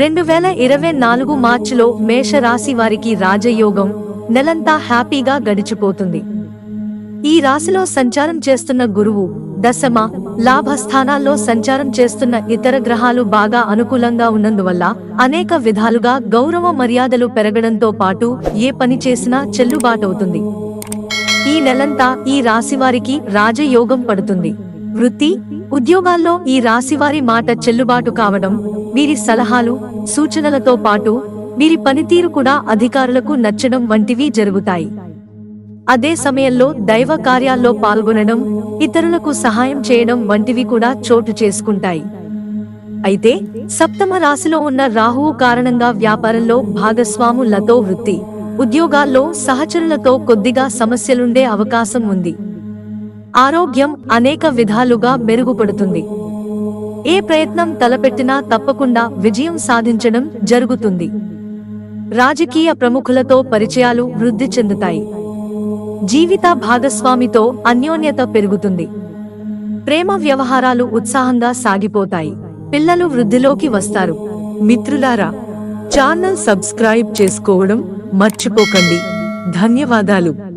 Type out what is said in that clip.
రెండు వేల ఇరవై నాలుగు మార్చిలో మేషరాశి వారికి రాజయోగం నెలంతా హ్యాపీగా గడిచిపోతుంది. ఈ రాశిలో సంచారం చేస్తున్న గురువు దశమ లాభస్థానాల్లో సంచారం చేస్తున్న ఇతర గ్రహాలు బాగా అనుకూలంగా ఉన్నందువల్ల అనేక విధాలుగా గౌరవ మర్యాదలు పెరగడంతో పాటు ఏ పని చేసినా చెల్లుబాటవుతుంది. ఈ నెలంతా ఈ రాశివారికి రాజయోగం పడుతుంది. వృత్తి ఉద్యోగాల్లో ఈ రాశివారి మాట చెల్లుబాటు కావడం వీరి సలహాలు సూచనలతో పాటు వీరి పనితీరు కూడా అధికారులకు నచ్చడం వంటివి జరుగుతాయి. అదే సమయంలో దైవ కార్యాల్లో పాల్గొనడం ఇతరులకు సహాయం చేయడం వంటివి కూడా చోటు చేసుకుంటాయి. అయితే సప్తమ రాశిలో ఉన్న రాహువు కారణంగా వ్యాపారంలో భాగస్వాములతో వృత్తి ఉద్యోగాల్లో సహచరులతో కొద్దిగా సమస్యలుండే అవకాశం ఉంది. ఆరోగ్యం అనేక విధాలుగా మెరుగుపడుతుంది. ఏ ప్రయత్నం తలపెట్టినా తప్పకుండా విజయం సాధించడం జరుగుతుంది. రాజకీయ ప్రముఖులతో పరిచయాలు వృద్ధి చెందుతాయి. జీవిత భాగస్వామితో అన్యోన్యత పెరుగుతుంది. ప్రేమ వ్యవహారాలు ఉత్సాహంగా సాగిపోతాయి. పిల్లలు వృద్ధిలోకి వస్తారు. మిత్రులారా ఛానల్ సబ్స్క్రైబ్ చేసుకోవడం మర్చిపోకండి. ధన్యవాదాలు.